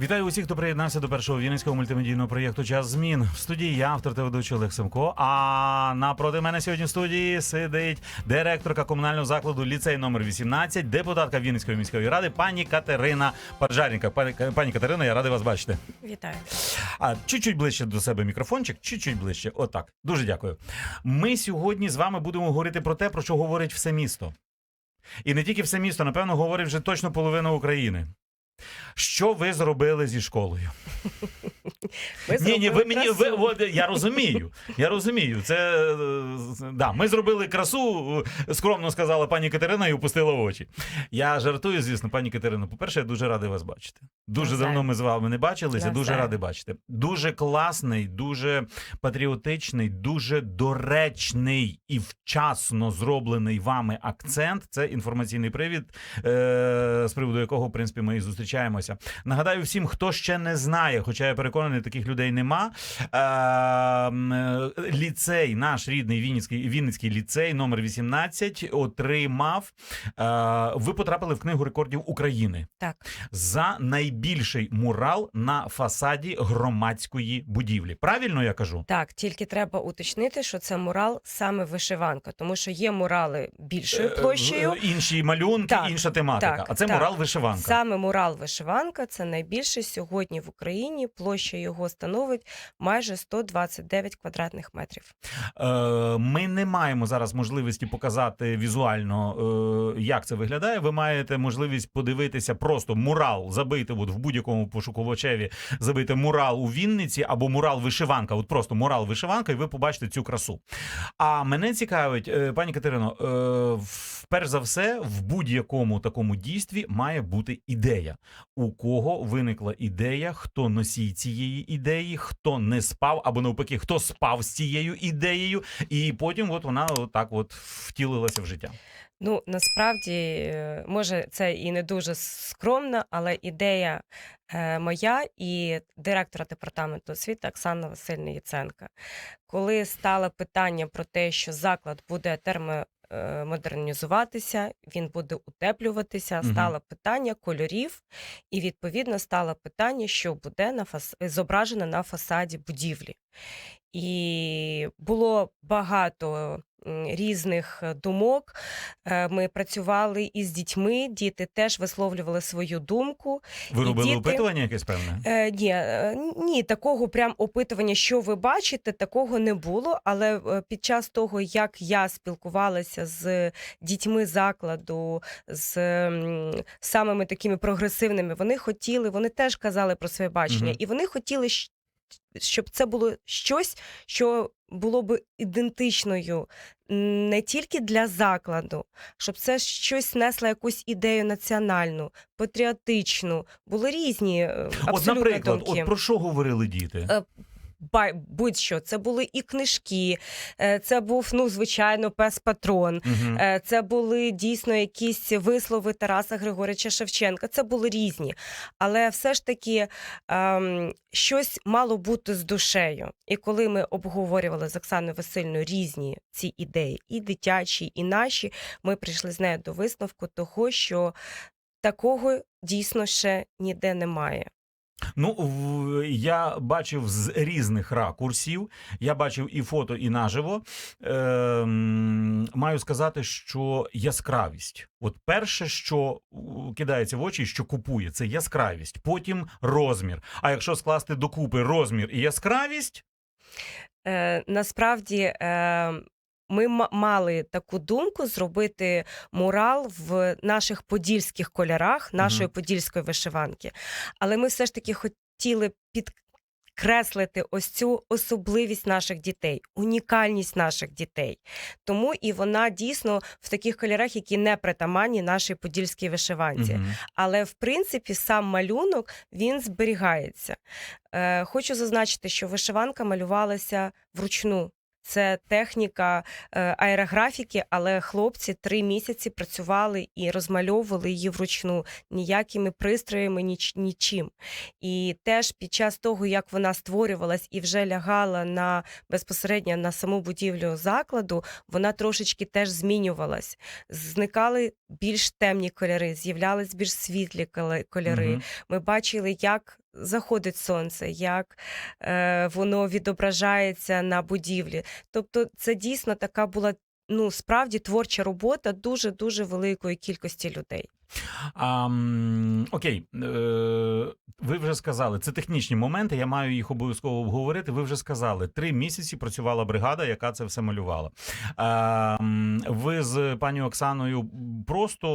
Вітаю усіх, хто приєднався до першого вінницького мультимедійного проєкту Час змін. В студії я, автор та ведучий Олег Семко. А напроти мене сьогодні в студії сидить директорка комунального закладу ліцей номер 18, депутатка Вінницької міської ради, пані Катерина Паржаренка. Пані, пані Катерина, я радий вас бачити. Вітаю. А чуть-чуть ближче до себе мікрофончик, чуть-чуть ближче. Отак. Дуже дякую. Ми сьогодні з вами будемо говорити про те, про що говорить все місто. І не тільки все місто, напевно, говорить вже точно половина України. Що ви зробили зі школою? Ми Ні, ні, ви мені ви, от, я розумію. Я розумію. Це е, да, ми зробили красу, е, скромно сказала пані Катерина і опустила очі. Я жартую, звісно, пані Катерино. По-перше, я дуже радий вас бачити. Дуже Навзаєм. давно ми з вами не бачилися. Дуже Навзаєм. радий бачити. Дуже класний, дуже патріотичний, дуже доречний і вчасно зроблений вами акцент. Це інформаційний привід, е, з приводу якого, в принципі, ми і зустрічаємося. Нагадаю всім, хто ще не знає, хоча я переконаний, таких людей нема. Е, е, ліцей, наш рідний Вінницький, Вінницький ліцей номер 18 отримав. Е, ви потрапили в книгу рекордів України Так, за найбільший мурал на фасаді громадської будівлі. Правильно я кажу? так, тільки треба уточнити, що це мурал саме вишиванка, тому що є мурали більшою площею. Е, Інші малюнки, Так, інша тематика. так, а це так. мурал вишиванка. Саме мурал вишиванка це найбільший сьогодні в Україні. Площа його становить майже 129 квадратних метрів. Е, Ми не маємо зараз можливості показати візуально, е, як це виглядає. Ви маєте можливість подивитися просто мурал, забити от в будь-якому пошуковачеві, забити мурал у Вінниці або мурал вишиванка. От просто мурал вишиванка, і ви побачите цю красу. А мене цікавить, е, пані Катерино, в- перш за все, в будь-якому такому дійстві має бути ідея. У кого виникла ідея, хто носій цієї ідеї, хто не спав, або навпаки, хто спав з цією ідеєю, і потім от вона так от втілилася в життя. Ну насправді, е, може, це і не дуже скромно, але ідея е, моя і директора департаменту освіти Оксана Васильівна Яценка. Коли стало питання про те, що заклад буде термомодернізуватися, він буде утеплюватися, стало питання кольорів, і відповідно стало питання, що буде на фас... зображено на фасаді будівлі. І було багато різних е, думок. Е, Ми працювали із дітьми, діти теж висловлювали свою думку. Ви І робили діти- опитування якесь певне? Е, ні, е, ні, такого прям опитування, що ви бачите, такого не було. Але під час того, як я спілкувалася з дітьми закладу, з самими такими прогресивними, вони хотіли, вони теж казали про своє бачення, Мгм. і вони хотіли, щоб це було щось, що було би ідентичною не тільки для закладу, щоб це щось несло якусь ідею національну, патріотичну. Були різні абсолютно От, наприклад, думки. от про що говорили діти? Будь-що, це були і книжки, е, це був, ну, звичайно, пес патрон. Е, Це були дійсно якісь вислови Тараса Григорича Шевченка. Це були різні. Але все ж таки ем, щось мало бути з душею. І коли ми обговорювали з Оксаною Васильівною різні ці ідеї, і дитячі, і наші, ми прийшли з нею до висновку того, що такого дійсно ще ніде немає. Ну, я бачив з різних ракурсів. Я бачив і фото, і наживо. Ем, маю сказати, що яскравість. От перше, що кидається в очі, що купує, це яскравість. Потім розмір. А якщо скласти докупи розмір і яскравість, Е, насправді е, ми мали таку думку зробити мурал в наших подільських кольорах, нашої подільської вишиванки. Але ми все ж таки хотіли підкреслити ось цю особливість наших дітей, унікальність наших дітей. Тому і вона дійсно в таких кольорах, які не притаманні нашій подільській вишиванці. Мгм. Але в принципі сам малюнок він зберігається. Е, хочу зазначити, що вишиванка малювалася вручну. Це техніка е, аерографіки, але хлопці три місяці працювали і розмальовували її вручну ніякими пристроями, ніч, нічим. І теж під час того, як вона створювалась і вже лягала на безпосередньо на саму будівлю закладу, вона трошечки теж змінювалась. Зникали більш темні кольори, з'являлись більш світлі кольори. Мгм. Ми бачили, як заходить сонце, як е, воно відображається на будівлі. Тобто, це дійсно така була ну справді творча робота дуже дуже великої кількості людей. А, окей, е, ви вже сказали, це технічні моменти. Я маю їх обов'язково обговорити. Ви вже сказали, три місяці працювала бригада, яка це все малювала. А, ви з пані Оксаною просто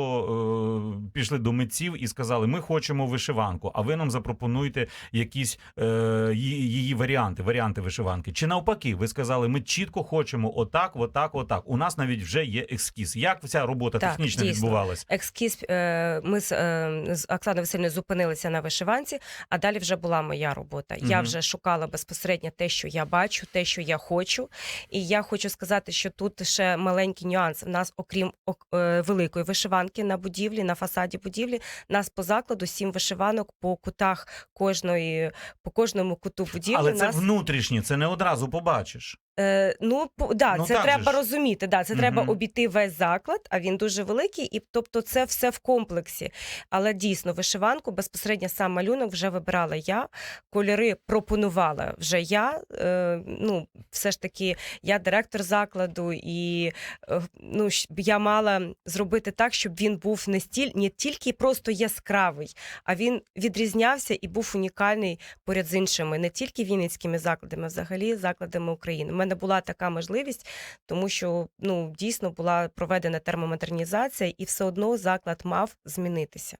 е, пішли до митців і сказали: ми хочемо вишиванку, а ви нам запропонуйте якісь е, її, варіанти, варіанти вишиванки. Чи навпаки, ви сказали, ми чітко хочемо отак, отак, отак. У нас навіть вже є ескіз. Як ця робота Так, технічно дійсно. відбувалась? Екскіз е, ми з, е, з Оксаною Васильівною зупинилися на вишиванці, а далі вже була моя робота. Я вже шукала безпосередньо те, що я бачу, те, що я хочу. І я хочу сказати, що тут ще маленький нюанс. В нас, окрім ок- е, великої вишиванки на будівлі, на фасаді будівлі, нас по закладу сім вишиванок по кутах кожної, по кожному куту будівлі. Але це нас... внутрішнє, це не одразу побачиш. Е, ну, да, Ну, це треба ж. розуміти. Да, це треба обійти весь заклад, а він дуже великий, і тобто це все в комплексі. Але дійсно, вишиванку безпосередньо сам малюнок вже вибирала я. Кольори пропонувала вже я. Е, ну, все ж таки, я директор закладу, і е, ну, я мала зробити так, щоб він був не стіль, не тільки просто яскравий, а він відрізнявся і був унікальний поряд з іншими, не тільки вінницькими закладами, а взагалі закладами України. Мене була така можливість, тому що ну дійсно була проведена термомодернізація, і все одно заклад мав змінитися.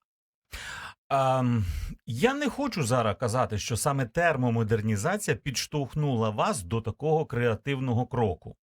А, я не хочу зараз казати, що саме термомодернізація підштовхнула вас до такого креативного кроку.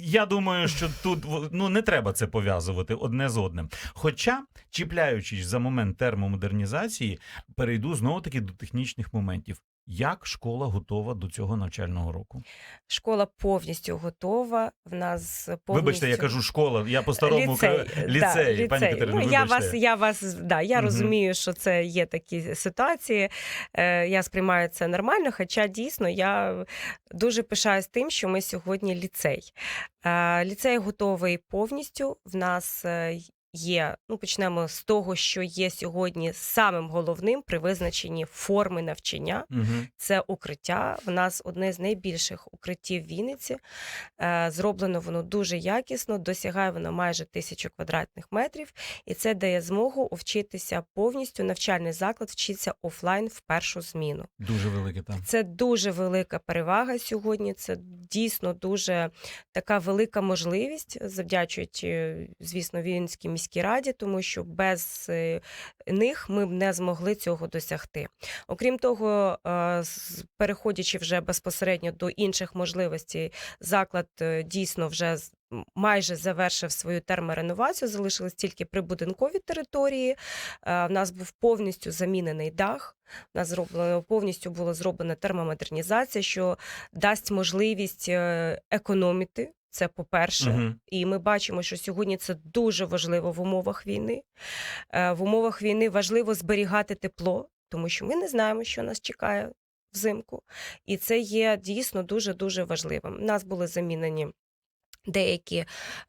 Я думаю, що тут ну, не треба це пов'язувати одне з одним. Хоча, чіпляючись за момент термомодернізації, перейду знову таки до технічних моментів. Як школа готова до цього навчального року? Школа повністю готова. В нас повністю... Вибачте, я кажу школа, я по-старому ліцей, кра- да, ліцей, пані ліцей. Катерино, ну, я вас, я вас, да, я Мгм. розумію, що це є такі ситуації. Е, я сприймаю це нормально, хоча дійсно я дуже пишаюсь тим, що ми сьогодні ліцей. Е, ліцей готовий повністю. В нас е, є, ну почнемо з того, що є сьогодні самим головним при визначенні форми навчання Мгм. це укриття. В нас одне з найбільших укриттів в Вінниці. Е, Зроблено воно дуже якісно, досягає воно майже тисячу квадратних метрів, і це дає змогу вчитися повністю. Навчальний заклад вчиться офлайн в першу зміну. Дуже велике там. Це дуже велика перевага сьогодні. Це дійсно дуже така велика можливість, завдячуючи, звісно, Вінницькій міській раді, тому що без е, них ми б не змогли цього досягти. Окрім того, е, переходячи вже безпосередньо до інших можливостей, заклад е, дійсно вже майже завершив свою термореновацію, залишились тільки прибудинкові території. В нас був повністю замінений дах. У нас зроблено повністю була зроблена термомодернізація, що дасть можливість економити. Це по-перше, Мгм. і ми бачимо, що сьогодні це дуже важливо в умовах війни. Е, В умовах війни важливо зберігати тепло, тому що ми не знаємо, що нас чекає взимку. І це є дійсно дуже дуже важливим. У нас були замінені. Деякі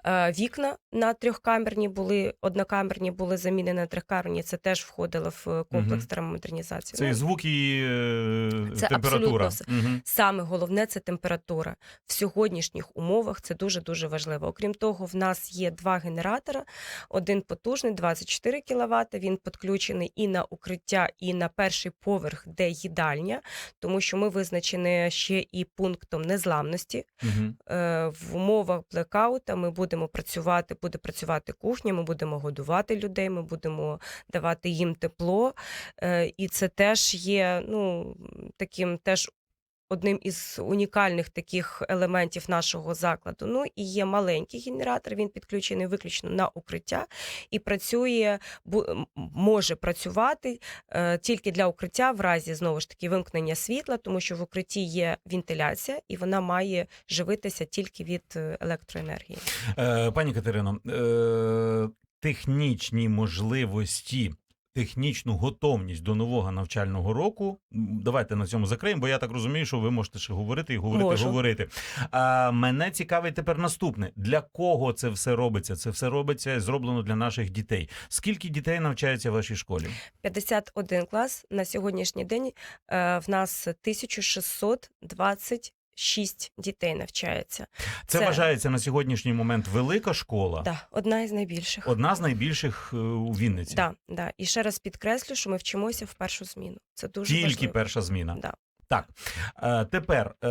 е, вікна на трьохкамерні були, однокамерні були замінені на трьохкамерні. Це теж входило в е, комплекс Мгм. термомодернізації. Це і Ну, звук і е, Це температура. абсолютно. Мгм. Саме головне це температура. В сьогоднішніх умовах це дуже дуже важливо. Окрім того, в нас є два генератора: один потужний, 24 кВт. Він підключений і на укриття, і на перший поверх, де їдальня, тому що ми визначені ще і пунктом незламності. Мгм. Е, В умовах блекаута ми будемо працювати, буде працювати кухня, ми будемо годувати людей, ми будемо давати їм тепло. Е, І це теж є ну, таким теж. Одним із унікальних таких елементів нашого закладу. Ну і є маленький генератор. Він підключений виключно на укриття і працює, може працювати е, тільки для укриття в разі знову ж таки вимкнення світла, тому що в укритті є вентиляція, і вона має живитися тільки від е, електроенергії. Е, пані Катерино, технічні можливості технічну готовність до нового навчального року. Давайте на цьому закриємо, бо я так розумію, що ви можете ще говорити і говорити, Можу. говорити. А, мене цікавить тепер наступне: для кого це все робиться? Це все робиться зроблено для наших дітей. Скільки дітей навчається в вашій школі? 51 клас на сьогоднішній день е, в нас 1626 дітей навчається. Це, Це- вважається на сьогоднішній момент велика школа, Да, одна із найбільших. одна з найбільших е, у Вінниці. Да, да. І ще раз підкреслю, що ми вчимося в першу зміну. Це дуже Тільки важливо. перша зміна. Да. Так, е, тепер е,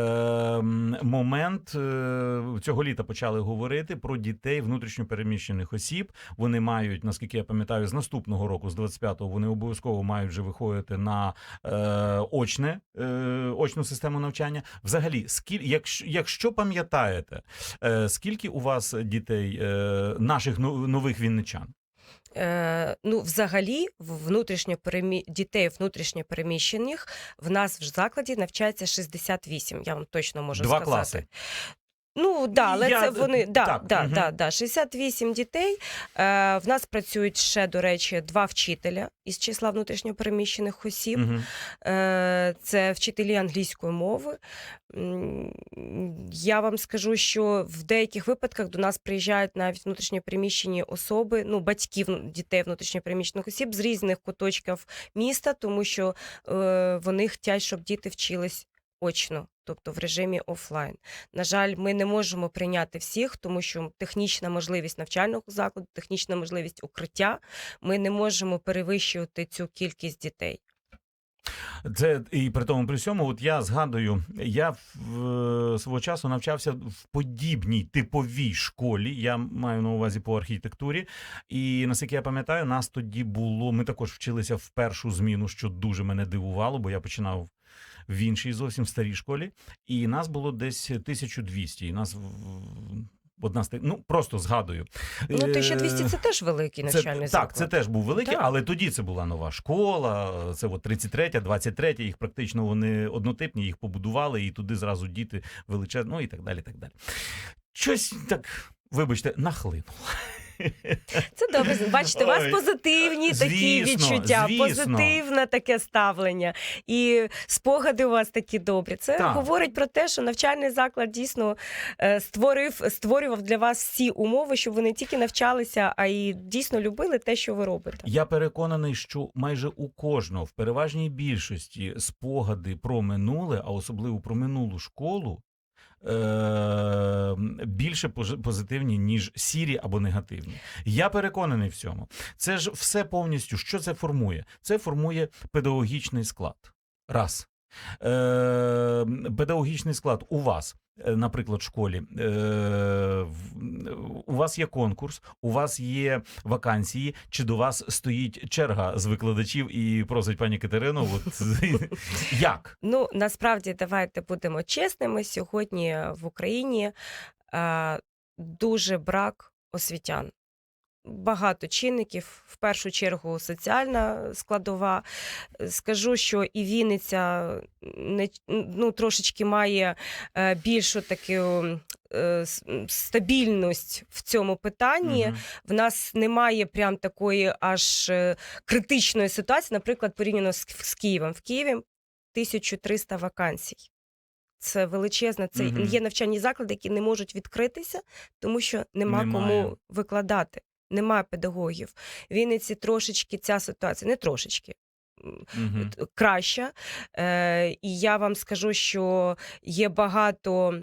момент е, цього літа почали говорити про дітей внутрішньопереміщених осіб. Вони мають, наскільки я пам'ятаю, з наступного року, з 25-го, вони обов'язково мають вже виходити на очне, очну систему навчання. Взагалі, скіль, якщо, якщо пам'ятаєте, скільки у вас дітей, наших нових вінничан? Е, ну, взагалі, в внутрішньо перемі... дітей внутрішньопереміщених в нас в закладі навчається 68, я вам точно можу Два сказати. класи. Ну, да, але Я- це вони. Да, так, да, мгм. да, да, 68 дітей. Е, в нас працюють ще, до речі, два вчителя із числа внутрішньопереміщених осіб. Мгм. Е, Це вчителі англійської мови. Я вам скажу, що в деяких випадках до нас приїжджають навіть внутрішньопереміщені особи, ну батьків дітей внутрішньопереміщених осіб з різних куточків міста, тому що е, вони хочуть, щоб діти вчились очно, тобто в режимі офлайн. На жаль, ми не можемо прийняти всіх, тому що технічна можливість навчального закладу, технічна можливість укриття. Ми не можемо перевищувати цю кількість дітей. Це і при тому при всьому, от я згадую, я в, е, свого часу навчався в подібній типовій школі. Я маю на увазі по архітектурі. І наскільки я пам'ятаю, нас тоді було. Ми також вчилися в першу зміну, що дуже мене дивувало, бо я починав. В іншій зовсім старій школі, і нас було десь 1200. І нас одна з тих- ну просто згадую. Ну, 1200 це теж великий Це, навчальний так, це теж був великий, Так. але тоді це була нова школа. Це от 33, 23, їх практично вони однотипні, їх побудували, і туди зразу діти величезні, ну і так далі. так далі. Щось так, вибачте, нахлинуло. Це добре. Бачите, у вас Ой. позитивні такі Звісно, відчуття, звісно. позитивне таке ставлення. І спогади у вас такі добрі. Це Так. говорить про те, що навчальний заклад дійсно е, створив, створював для вас всі умови, щоб ви не тільки навчалися, а й дійсно любили те, що ви робите. Я переконаний, що майже у кожного в переважній більшості спогади про минуле, а особливо про минулу школу. Е, Більше пози- позитивні, ніж сірі або негативні. Я переконаний в цьому. Це ж все повністю. Що це формує? Це формує педагогічний склад. Раз. Е, педагогічний склад у вас, е, наприклад, в школі. Е, у вас є конкурс, у вас є вакансії, чи до вас стоїть черга з викладачів і просить пані Катерину, от як? Ну насправді давайте будемо чесними. Сьогодні в Україні дуже брак освітян. Багато чинників, в першу чергу соціальна складова. Е, Скажу, що і Вінниця не ну, трошечки має е, більшу таку е, стабільність в цьому питанні. Мгм. В нас немає прям такої аж критичної ситуації, наприклад, порівняно з, з Києвом. В Києві 1300 вакансій. Це величезна. Це Мгм. є навчальні заклади, які не можуть відкритися, тому що нема Немає. кому викладати. Немає педагогів. В Вінниці трошечки ця ситуація, не трошечки. Угу. Краща. Е, і я вам скажу, що є багато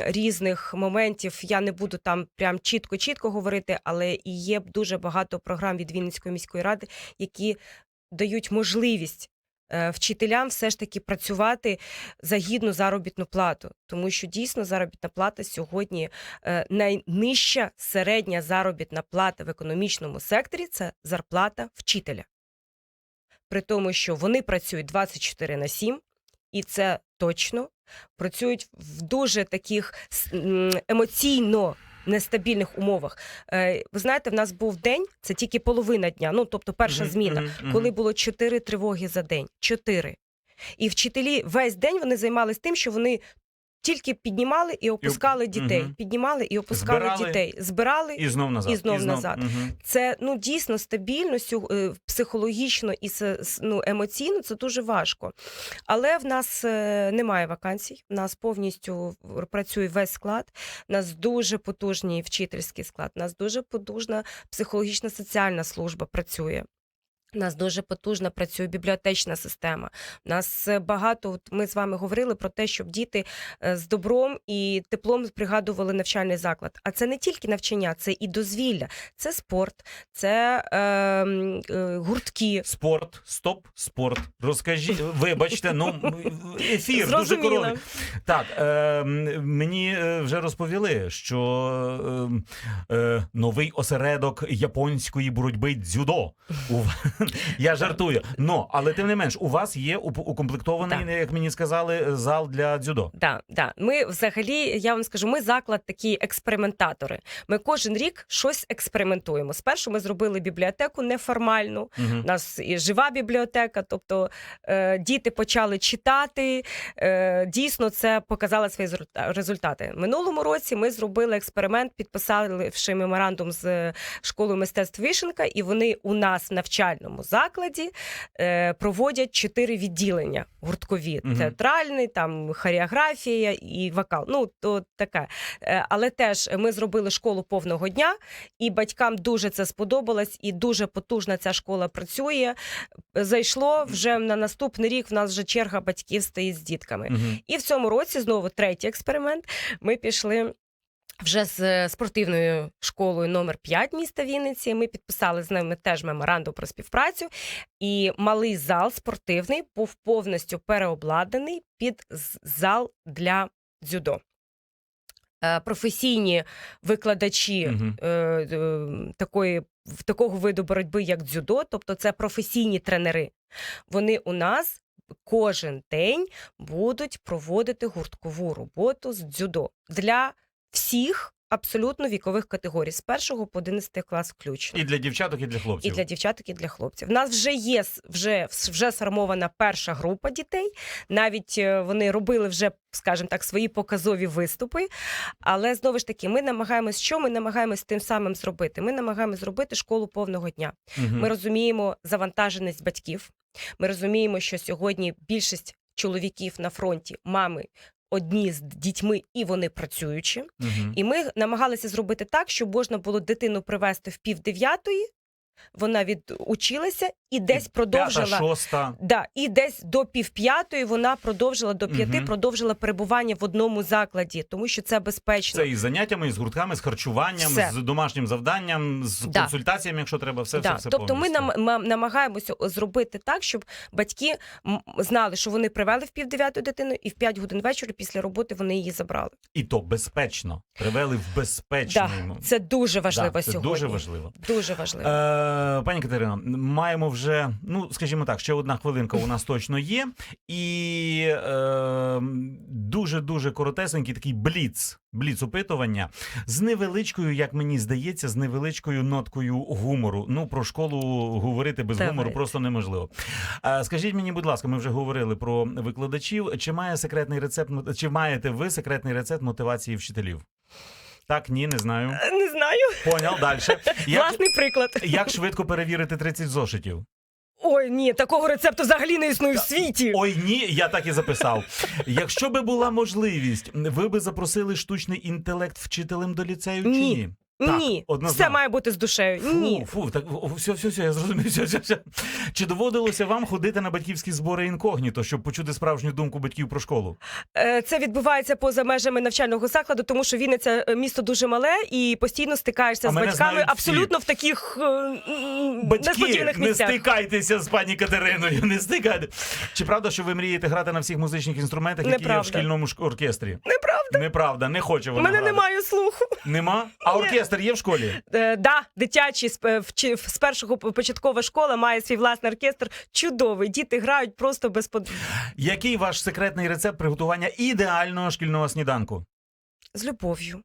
різних моментів. Я не буду там прям чітко-чітко говорити, але і є дуже багато програм від Вінницької міської ради, які дають можливість. Е, Вчителям все ж таки працювати за гідну заробітну плату, тому що дійсно заробітна плата сьогодні е, найнижча середня заробітна плата в економічному секторі це зарплата вчителя. При тому, що вони працюють 24 на 7, і це точно. Працюють в дуже таких емоційно нестабільних умовах. Е, Ви знаєте, в нас був день, це тільки половина дня, ну тобто перша зміна, коли було чотири тривоги за день. Чотири. І вчителі весь день вони займалися тим, що вони тільки піднімали і опускали дітей. Мгм. Піднімали і опускали Збирали. дітей. Збирали І знов назад. І знов назад. Мгм. це ну дійсно стабільно е, психологічно і ну, емоційно це дуже важко. Але в нас е, немає вакансій. В нас повністю працює весь склад. У нас дуже потужний вчительський склад. У нас дуже потужна психологічна соціальна служба працює. У нас дуже потужна працює бібліотечна система. У нас е, багато. От ми з вами говорили про те, щоб діти е, з добром і теплом пригадували навчальний заклад. А це не тільки навчання, це і дозвілля, це спорт, це е, е, гуртки. Спорт, стоп, спорт. Розкажіть, вибачте, ну ефір дуже короткий. Так, е, мені вже розповіли, що е, е, новий осередок японської боротьби дзюдо. У... Я жартую. Но, але тим не менш, у вас є укомплектований, Так. як мені сказали, зал для дзюдо. Да, да. Ми взагалі, я вам скажу, ми заклад такі експериментатори. Ми кожен рік щось експериментуємо. Спершу ми зробили бібліотеку неформальну. Угу. У нас і жива бібліотека, тобто е, діти почали читати. Е, дійсно, це показало свої результати. Минулому році ми зробили експеримент, підписавши меморандум з е, школою мистецтв Вишенка, і вони у нас в навчальному закладі е, проводять чотири відділення гурткові: Мгм. театральний, там хореографія і вокал. Ну то таке. Е, але теж ми зробили школу повного дня, і батькам дуже це сподобалось, і дуже потужна ця школа працює. Зайшло вже на наступний рік. В нас вже черга батьків стоїть з дітками. Угу. І в цьому році знову третій експеримент. Ми пішли. Вже з е, спортивною школою номер 5 міста Вінниці. Ми підписали з ними теж меморандум про співпрацю. І малий зал спортивний був повністю переобладнаний під зал для дзюдо. Е, Професійні викладачі е, е, такої, в такого виду боротьби, як дзюдо, тобто це професійні тренери. Вони у нас кожен день будуть проводити гурткову роботу з дзюдо для всіх абсолютно вікових категорій з першого по 11 клас включно. І для дівчаток, і для хлопців. І для дівчаток, і для хлопців. У нас вже є вже, вже сформована перша група дітей. Навіть е, вони робили вже, скажімо так, свої показові виступи. Але знову ж таки, ми намагаємось, що ми намагаємось тим самим зробити? Ми намагаємось зробити школу повного дня. Мгм. Ми розуміємо завантаженість батьків. Ми розуміємо, що сьогодні більшість чоловіків на фронті, мами одні з дітьми, і вони працюючі. Мгм. І ми намагалися зробити так, щоб можна було дитину привезти в пів дев'ятої. Вона відучилася і десь продовжила. П'ята, шоста. Да, і десь до півп'ятої вона продовжила до п'яти, Мгм. продовжила перебування в одному закладі, тому що це безпечно. Це із заняттями, і з гуртками, з харчуванням, Все. з домашнім завданням, з Да. консультаціями, якщо треба, все, да. все, все тобто ми повністю. нам, ма- намагаємося зробити так, щоб батьки м, знали, що вони привели в пів дев'ятої дитину, і в п'ять годин вечора після роботи вони її забрали. І то безпечно. Привели в безпечному. Да, це дуже важливо Да, це сьогодні. дуже важливо. Дуже важливо. Е, пані Катерино, маємо вже, ну скажімо так, ще одна хвилинка у нас точно є. І е, дуже дуже коротесенький такий бліц. Бліц опитування з невеличкою, як мені здається, з невеличкою ноткою гумору. Ну про школу говорити без Давай. гумору просто неможливо. Е, скажіть мені, будь ласка, ми вже говорили про викладачів. Чи має секретний рецепт чи маєте ви секретний рецепт мотивації вчителів? Так, ні, не знаю. Не знаю. Поняв далі. Як, Власний приклад. як швидко перевірити 30 зошитів? Ой, ні, такого рецепту взагалі не існує в світі. Ой, ні, я так і записав. Якщо би була можливість, ви би запросили штучний інтелект вчителем до ліцею чи Ні. ні? Так, ні, однозначно. все має бути з душею. Фу, Ні. фу, так о, все, все, все, я зрозумів. Все, все, все. Чи доводилося вам ходити на батьківські збори інкогніто, щоб почути справжню думку батьків про школу? Е, Це відбувається поза межами навчального закладу, тому що Вінниця е, місто дуже мале і постійно стикаєшся А з мене батьками знають всі. абсолютно в таких е, м, Батьки, несподіваних не місцях. стикайтеся з пані Катериною, не стикайте. Чи правда, що ви мрієте грати на всіх музичних інструментах, які є в Неправда. шкільному оркестрі? Неправда. Неправда, не хоче У вона. мене грати. немає слуху. Нема? А Ні. Оркестр є в школі? Е, да, дитячий з, е, з першого початкова школа має свій власний оркестр. Чудовий. Діти грають просто без под... Який ваш секретний рецепт приготування ідеального шкільного сніданку? з любов'ю.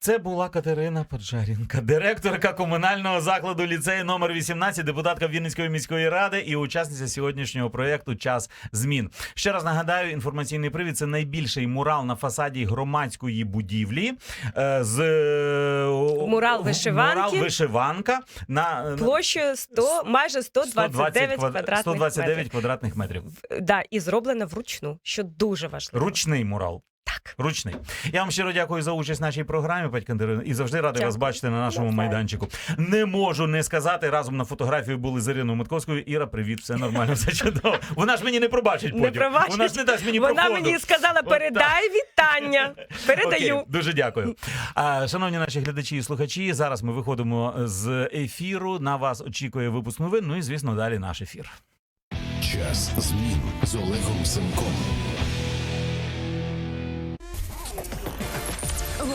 Це була Катерина Поджарінка, директорка комунального закладу ліцею номер 18, депутатка Вінницької міської ради і учасниця сьогоднішнього проєкту Час змін. Ще раз нагадаю, інформаційний привід це найбільший мурал на фасаді громадської будівлі е, з е, Мурал вишиванки. Мурал вишиванка на Площею 100, майже 129 квад- квадратних 129 квадратних метрів. Да, і зроблена вручну, що дуже важливо. Ручний мурал. Так. Ручний. Я вам щиро дякую за участь в нашій програмі, пані Катерина, і завжди радий вас бачити на нашому майданчику. Не можу не сказати. Разом на фотографії були з Іриною Матковською. Іра, привіт, все нормально, все чудово. Вона ж мені не пробачить Не пробачить. Вона ж не дасть мені Вона проходу. мені сказала: От передай вітання. Передаю. Окей, дуже дякую. А, шановні наші глядачі і слухачі. Зараз ми виходимо з ефіру. На вас очікує випуск новин. Ну і звісно, далі наш ефір. Час змін з Олегом Сенком.